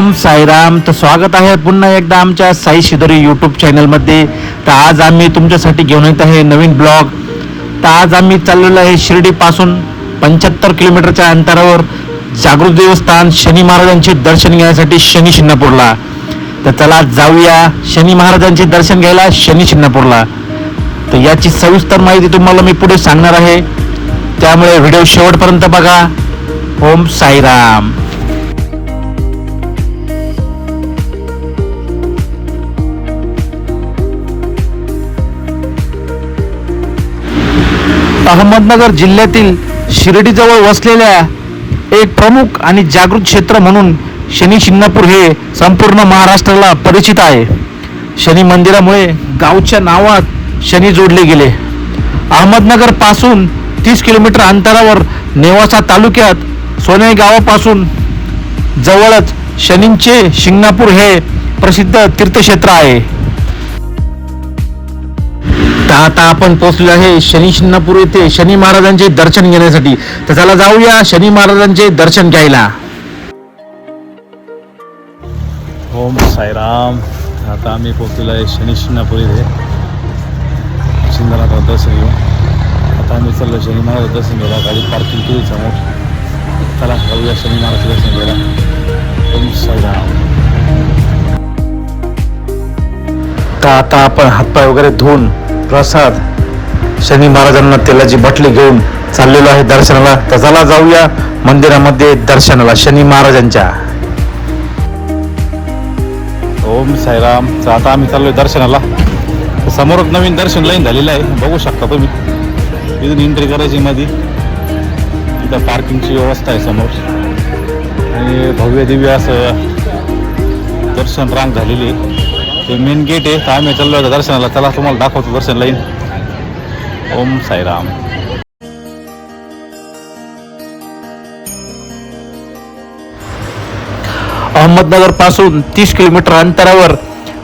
ओम साईराम. तर स्वागत आहे पुन्हा एकदा आमच्या साई शिदोरी यूट्यूब चॅनलमध्ये तर आज आम्ही तुमच्यासाठी घेऊन येत आहे नवीन ब्लॉग. तर आज आम्ही चाललेलो आहे शिर्डीपासून पंच्याहत्तर किलोमीटरच्या अंतरावर जागृत देवस्थान शनी महाराजांचे दर्शन घेण्यासाठी शनी शिंगणापूरला तर चला जाऊया शनी महाराजांचे दर्शन घ्यायला शनी शिंगणापूरला तर याची सविस्तर माहिती तुम्हाला मी पुढे सांगणार आहे. त्यामुळे व्हिडिओ शेवटपर्यंत बघा. ओम साईराम. अहमदनगर जिल्ह्यातील शिर्डीजवळ वसलेल्या एक प्रमुख आणि जागृत क्षेत्र म्हणून शनी शिंगणापूर हे संपूर्ण महाराष्ट्राला परिचित आहे. शनी मंदिरामुळे गावच्या नावात शनी जोडले गेले. अहमदनगरपासून तीस किलोमीटर अंतरावर नेवासा तालुक्यात सोने गावापासून जवळच शनींचे शिंगणापूर हे प्रसिद्ध तीर्थक्षेत्र आहे. तर आता आपण पोहोचलो आहे शनी शिंगणापूर येथे. शनी महाराजांचे दर्शन घेण्यासाठी. तर चला जाऊया शनी महाराजांचे दर्शन घ्यायला. ओम साईराम. आता आम्ही पोहोचलेलो आहे शनी शिंगणापूर इथे. शिंदनाथ दर्शन घेऊन. आता आम्ही चाललो शनी महाराज दर्शन घ्यायला. गाडी पार्किंग केली समोर. चला जाऊया शनी महाराज दर्शन घ्यायला. ओम साईराम. आता आपण हातपाय वगैरे धुवून प्रसाद शनी महाराजांना तेलाची बाटली घेऊन चाललेलो आहे दर्शनाला. तर चला जाऊया मंदिरामध्ये दर्शनाला शनी महाराजांच्या. ओम साईराम. तर आता आम्ही चाललोय दर्शनाला. समोर नवीन दर्शन लाईन झालेलं आहे. बघू शकता तुम्ही. इथून एंट्री करायची मध्ये इथं पार्किंगची व्यवस्था आहे समोर. आणि भव्य दिव्य असं दर्शन रांग झालेली आहे. ते मेन गेट आहे. तर आम्ही चाललो होतो दर्शनाला. चला तुम्हाला दाखवतो दर्शन लाईन ओम साईराम. अहमदनगरपासून तीस किलोमीटर अंतरावर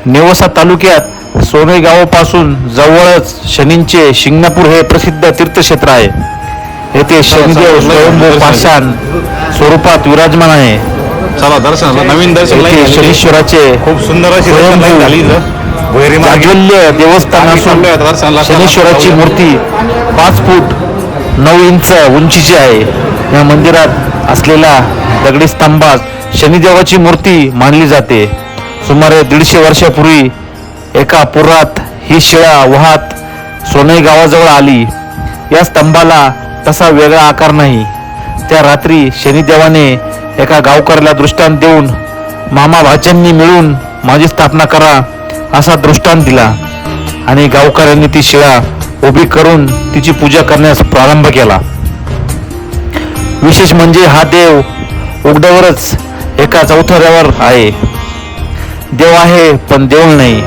नेवसा तालुक्यात सोने गावापासून जवळच शनींचे शिंगणापूर हे प्रसिद्ध तीर्थक्षेत्र आहे. येथे शनिदेव स्वयंभू पाषाण स्वरूपात विराजमान आहे. चला दर्शनाला नवीन दर्शन. शनीश्वराचे खूप सुंदर अशी दर्शन लाईन झाली इथं मार्गे. देवस्थान असून आता दर्शनाला. शनीश्वराची मूर्ती पाच फूट नऊ इंच उंचीची आहे या मंदिरात असलेल्या दगडी स्तंभात शनिदेवाची मूर्ती मानली जाते सुमारे दीडशे वर्षापूर्वी एका पुरात ही शिळा वाहत सोनई गावाजवळ आली या स्तंभाला तसा वेगळा आकार नाही त्या रात्री शनिदेवाने एका गावकऱ्याला दृष्टांत देऊन मामा भाच्यांनी मिळून माझी स्थापना करा असा दृष्टांत दिला. आणि गावकऱ्यांनी ती शिळा उभी करून तिची पूजा करण्यास प्रारंभ केला. विशेष म्हणजे हा देव उघड्यावरच एका चौथऱ्यावर आहे. देव आहे पण देऊळ नाही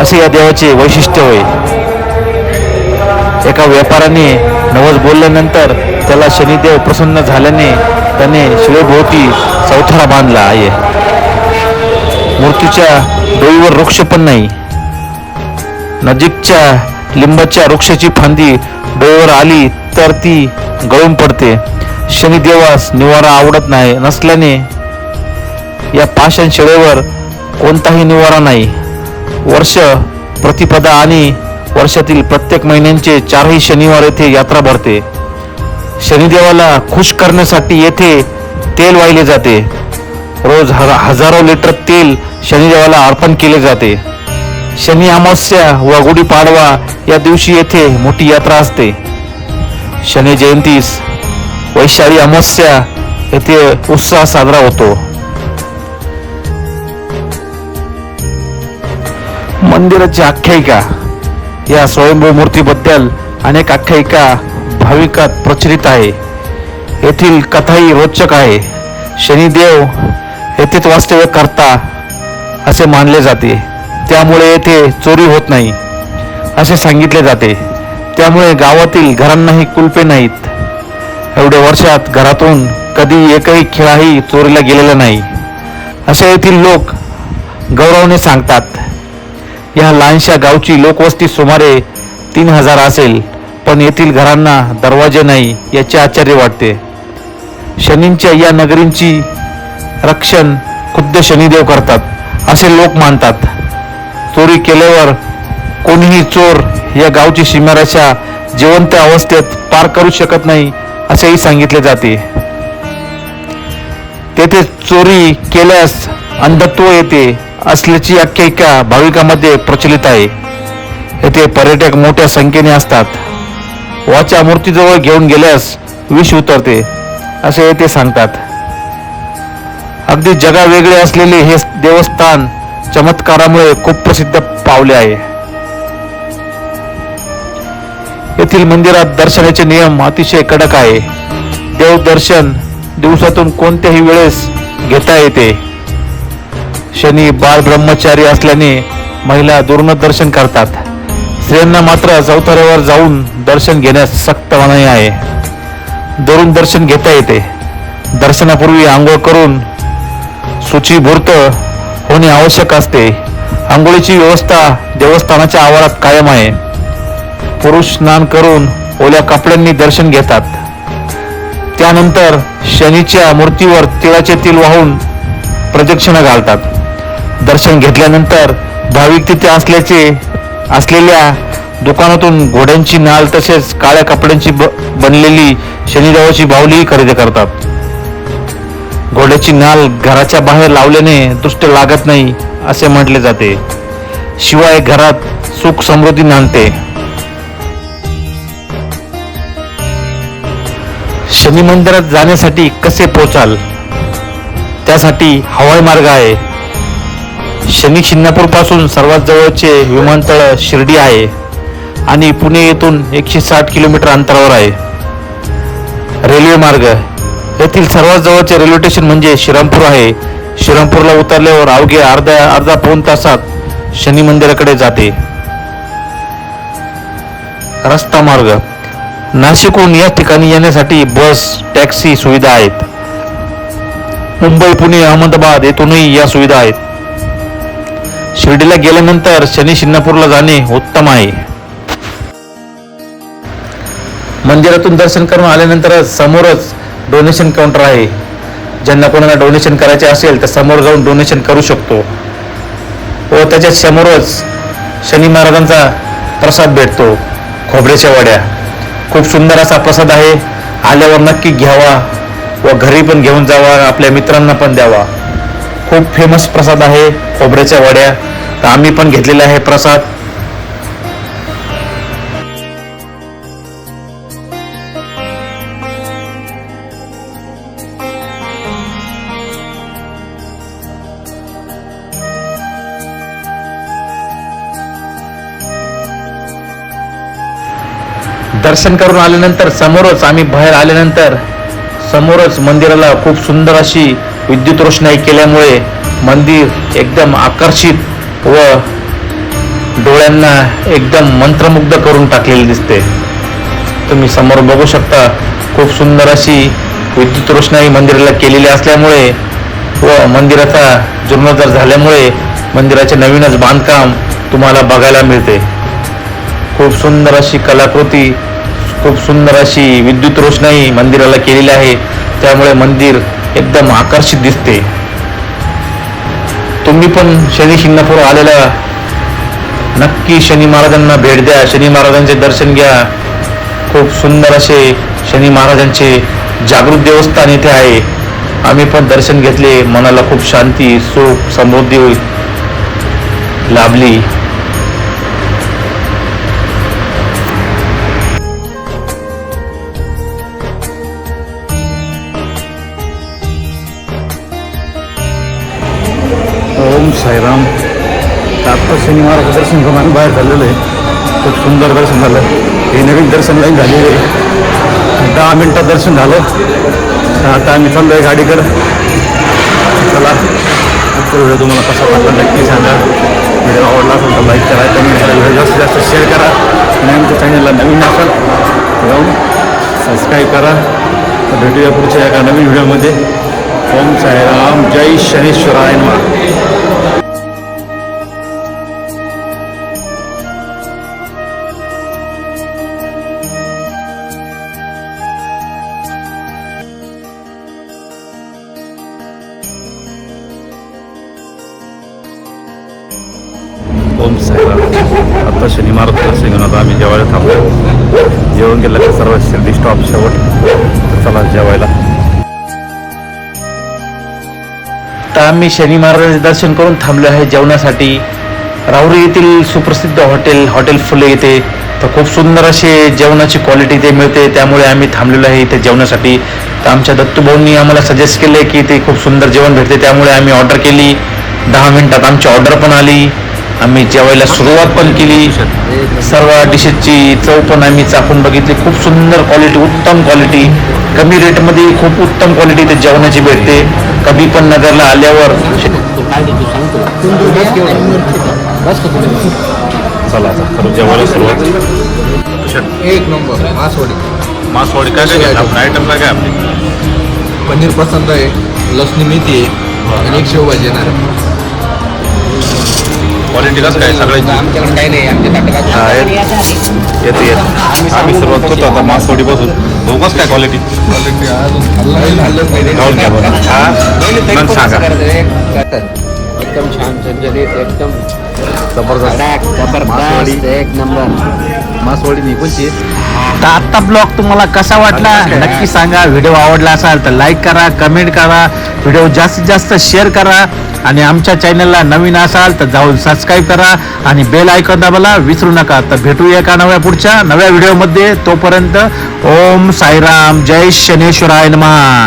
असे या देवाचे वैशिष्ट्य होय. एका व्यापाऱ्याने नवस बोलल्यानंतर त्याला शनिदेव प्रसन्न झाल्याने त्याने शिळेभोवती चौथरा बांधला आहे. मूर्तीच्या डोईवर वृक्ष पण नाही. नजीकच्या लिंबाच्या वृक्षाची फांदी डोईवर आली तर ती गळून पडते. शनिदेवास निवारा आवडत नाही नसल्याने या पाषाण शिळेवर कोणताही निवारा नाही. वर्ष प्रतिपदा आणि वर्षातील प्रत्येक महिन्यांचे चारही शनिवार येथे यात्रा भरते. शनिदेवाला खुश करण्यासाठी येथे तेल वाहिले जाते. रोज ह- हजारो लिटर तेल शनिदेवाला अर्पण केले जाते. शनी अमावस्या व गुढीपाडवा या दिवशी येथे मोठी यात्रा असते. शनी जयंतीस वैशाली अमावस्या येथे उत्साह साजरा होतो. मंदिराची आख्यायिका या स्वयंभू मूर्तीबद्दल अनेक आख्यायिका भाविकात प्रचलित आहे. येथील कथाही रोचक आहे. शनिदेव येथेच वास्तव्य करता असे मानले जाते. त्यामुळे येथे चोरी होत नाही असे सांगितले जाते. त्यामुळे गावातील घरांनाही कुलपे नाहीत. एवढ्या वर्षात घरातून कधी एकही खेळाही चोरीला गेलेला नाही. असे येथील लोक गौरवने सांगतात. या लहानशा गावची लोकवस्ती सुमारे तीन हजार असेल. पण येथील घरांना दरवाजे नाही याचे आश्चर्य वाटते. शनींच्या या नगरींची रक्षण खुद्द शनिदेव करतात असे लोक मानतात. चोरी केल्यावर कोणीही चोर या गावची सीमारेषा जिवंत अवस्थेत पार करू शकत नाही असेही सांगितले जाते. तेथे चोरी केल्यास अंधत्व येते असल्याची आख्यायिका भाविकांमध्ये प्रचलित आहे. येथे पर्यटक मोठ्या संख्येने असतात. वाच्या मूर्तीजवळ घेऊन गेल्यास विष उतरते असे येथे सांगतात. अगदी जगावेगळे असलेले हे देवस्थान चमत्कारामुळे खूप प्रसिद्ध पावले आहे. येथील मंदिरात दर्शनाचे नियम अतिशय कडक आहे. देव दर्शन दिवसातून कोणत्याही वेळेस घेता येते. शनी बाल ब्रह्मचारी असल्याने महिला दुर्न दर्शन करतात. स्त्रियांना मात्र चौथऱ्यावर जाऊन दर्शन घेण्यास सक्त मनाई आहे. दुरून दर्शन घेता येते. दर्शनापूर्वी आंघोळ करून सूचीभूर्त होणे आवश्यक असते. आंघोळीची व्यवस्था देवस्थानाच्या आवारात कायम आहे. पुरुष स्नान करून ओल्या कपड्यांनी दर्शन घेतात. त्यानंतर शनीच्या मूर्तीवर तिळाचे तिल वाहून प्रदक्षिणा घालतात. दर्शन घेतल्यानंतर भाविक तिथे असल्याचे असलेल्या दुकानातून घोड्यांची नाल तसेच काळ्या कपड्यांची बनलेली शनिदेवाची बाहुलीही खरेदी करतात. घोड्याची नाल घराच्या बाहेर लावल्याने दृष्ट लागत नाही असे म्हटले जाते. शिवाय घरात सुख समृद्धी नांदते. शनी मंदिरात जाण्यासाठी कसे पोचाल? त्यासाठी हवाई मार्ग आहे. शनी शिंगणापूरपासून सर्वात जवळचे विमानतळ शिर्डी आहे आणि पुणे येथून एकशे साठ किलोमीटर अंतरावर आहे. रेल्वे मार्ग. येथील सर्वात जवळचे रेल्वे स्टेशन म्हणजे श्रीरामपूर आहे. श्रीरामपूरला उतरल्यावर अवघे अर्ध्या अर्धा पाऊण तासात शनी मंदिराकडे जाते. रस्ता मार्ग. नाशिकहून या ठिकाणी येण्यासाठी बस टॅक्सी सुविधा आहेत. मुंबई पुणे अहमदाबाद येथूनही या सुविधा आहेत. शिर्डीला गेल्यानंतर शनी शिंगणापूरला जाणे उत्तम आहे. मंदिरातून दर्शन करून आल्यानंतर समोरच डोनेशन काउंटर आहे. ज्यांना कोणाला डोनेशन करायचे असेल तर समोर जाऊन डोनेशन करू शकतो. व त्याच्या समोरच शनी महाराजांचा प्रसाद भेटतो. खोबऱ्याच्या वड्या. खूप सुंदर असा प्रसाद आहे. आल्यावर नक्की घ्यावा व घरी पण घेऊन जावा आपल्या मित्रांना पण द्यावा. खूप फेमस प्रसाद आहे खोबऱ्याच्या वड्या. तर आम्ही पण घेतलेला आहे प्रसाद. दर्शन करून आल्यानंतर समोरच आम्ही बाहेर आल्यानंतर समोरच मंदिराला खूप सुंदर अशी विद्युत रोषणाई केल्यामुळे मंदिर एकदम आकर्षित व डोळ्यांना एकदम मंत्रमुग्ध करून टाकलेली दिसते. तुम्ही समोर बघू शकता खूप सुंदर अशी विद्युत रोषणाई मंदिराला केलेली असल्यामुळे व मंदिराचा जीर्णोद्धार झाल्यामुळे मंदिराचे नवीनच बांधकाम तुम्हाला बघायला मिळते. खूप सुंदर अशी कलाकृती खूप सुंदर अशी विद्युत रोषणाई मंदिराला केलेली आहे. त्यामुळे मंदिर एकदम आकर्षित दिसते. तुम्ही पण शनी शिंगणापूर आलेला. नक्की शनी महाराजांना भेट द्या. शनी महाराजांचे दर्शन घ्या. खूप सुंदर असे शनी महाराजांचे जागृत देवस्थान येथे आहे. आम्ही पण दर्शन घेतले. मनाला खूप शांती सुख समृद्धी लाभली. ओम साईराम. आत्ता शनिवार दर्शन करून आम्ही बाहेर झालेलं आहे. खूप सुंदर दर्शन झालं. हे नवीन दर्शन लाईन झालेलं आहे. दहा मिनटात दर्शन झालं. आता आम्ही चाललो आहे गाडीकडं. चला. आजचा व्हिडिओ तुम्हाला कसा वाटला नक्की सांगा. व्हिडिओ आवडला असेल तर लाईक करा कमेंट करा व्हिडिओ जास्तीत जास्त शेअर करा. आणि आमच्या चॅनलला नवीन असाल जाऊन सबस्क्राईब करा. भेटूया पुढच्या एका नवीन व्हिडिओमध्ये. ओम साईराम. जय शनीश्वराय आता शनी महाराज दर्शन घेऊन आता आम्ही जेवायला थांबलो. जेवण गेलं का सर्व शिर्डी स्टॉप शेवट. चला जेवायला. तर आम्ही शनी महाराजांचे दर्शन करून थांबलो आहे जेवणासाठी. राहुरी येथील सुप्रसिद्ध हॉटेल हॉटेल फुले येते तर खूप सुंदर असे जेवणाची क्वालिटी ते मिळते. त्यामुळे आम्ही थांबलेलो आहे इथे जेवणासाठी. तर आमच्या दत्तूभाऊंनी आम्हाला सजेस्ट केले की इथे खूप सुंदर जेवण भेटते. त्यामुळे आम्ही ऑर्डर केली. दहा मिनिटात आमची ऑर्डर पण आली. आम्ही जेवायला सुरुवात पण केली सर्व डिशेसची चव पण आम्ही चाखून बघितली. खूप सुंदर क्वालिटी उत्तम क्वालिटी कमी रेटमध्ये खूप उत्तम क्वालिटी इथे जेवणाची भेटते. कधी पण नगरला आल्यावर चला जेवायला सुरुवात. एक नंबर मासवडी. मासवाडी काय काय घेतलं? आपण आयटम काय काय आपली? पनीर पसंत आहे लसणी मेथी आहे आणि एक शेवभाजी येणार क्वालिटी कसं काय? सगळ्याची आमच्याकडे काही नाही आमच्या हा, येत- येते येत. आम्ही सुरुवात करतो आता मासवाडी पासून भाऊ कसं काय क्वालिटी जाऊन घ्या बरं. हा? मग सांगा. एकदम छान एकदम जबरदस्त. एक नंबर. मासवाडी तर आत्ता ब्लॉग तुम्हाला कसा वाटला? नक्की सांगा. व्हिडिओ आवडला असाल तर लाईक करा कमेंट करा. व्हिडिओ जास्तीत जास्त शेअर करा. आणि आमच्या चॅनलला नवीन असाल तर जाऊन सबस्क्राईब करा. आणि बेल ऐकून दाबायला विसरू नका. तर भेटूया एका नव्या पुढच्या नव्या व्हिडिओमध्ये तोपर्यंत ओम साईराम. जय शनेश्वराय नमः.